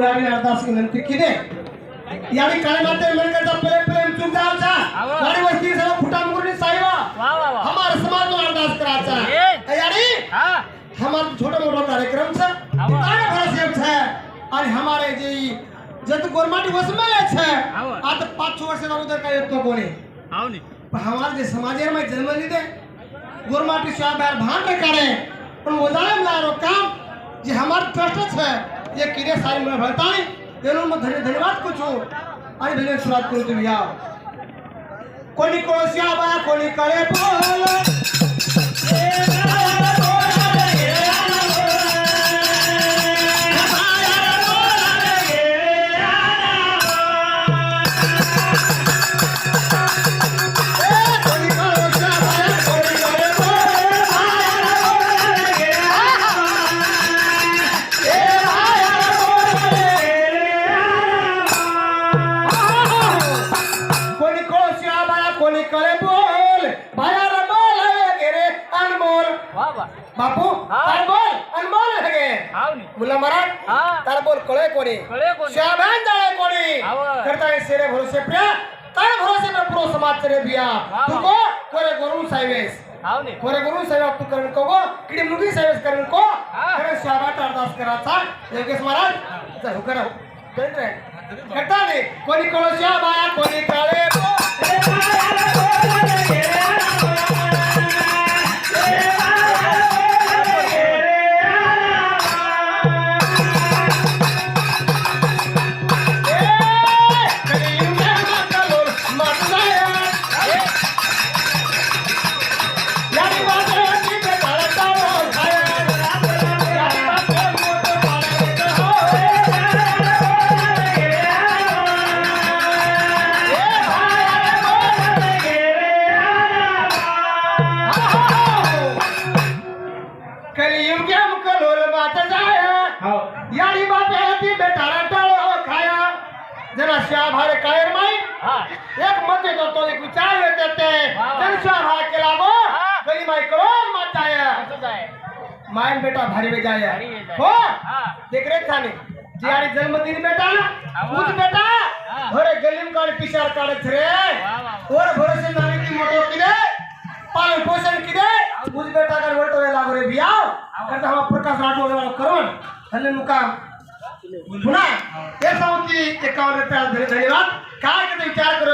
विनंती किती यावेळी काळे माते विनंती प्रेम प्रेम चुक जावचा आवा. गाडी वस्ती सर्व फुटामुरी साईवा वा वा वा. हमार समाज में अरदास कराचा ये. यानी हा. हमारा छोटा मोटा कार्यक्रम छ आवा. तारे भरोसे छ आणि हमारे जे जत गोरमाटी वसमेले छ आवा. आता पाच वर्ष अगोदर काय येतो कोणी? हाव नी. पण हमारे जे समाजेर में जन्म लिदे गोरमाटी शिवा बाहेर भान रे काढे. पण वजाळे लारो काम जे हमार ट्रस्ट छ ये किरे सारी मला भरताय तेनो मग धन्य धन्यवाद पूछो आणि धन्य सुरुवात करू तुम्ही या कोणी कोळसिया बाया कोणी कळे बोल वा वा. बापू हा. तार बोल अनमोल हगे हाव नी. मुला मराठ हा. तार बोल कळे कोणी? कळे कोणी? शाबान जाळे कोणी? आवा. करता है सेरे भरोसे प्रिया. तार भरोसे में प्रो समाज तेरे बिया? वा. तू को? कोरे गुरु साइवेस हाव नी. कोरे गुरु साहेब तू करण को गो? किडी मुगी साहेब करण को? हा. करे शाबात अरदास कराचा योगेश महाराज चल हुकरा बेट रे करता ने. कोणी कोळसिया बाया कोणी काळे बोल कलियुग्या मुकलोल बात जाया. याडी बाप्याती बेटारा टाळो खाया. जरा शाभार कायर माई. हा. एक मत येतो तो एक विचार येते ते. तरी शाभार केला गो हा. गली माई करोल मत जाया. मायन बेटा भारी वे जाया. भारी. हो. हा. देख रे थाने जियारी जन्मदिन बेटा आवा. उस बेटा. हा. होरे गलीम काढ पिशार काढत रे वा वा और भरोसे नानी की मोटो किदे पालन पोषण किदे उस बेटा का वोटो वे लागो रे बियाव करता हम प्रकाश राठोड वाला करण हल्ले मुकाम पुन्हा हे सांगू की एकावन्न धन्यवाद. काय करते विचार करू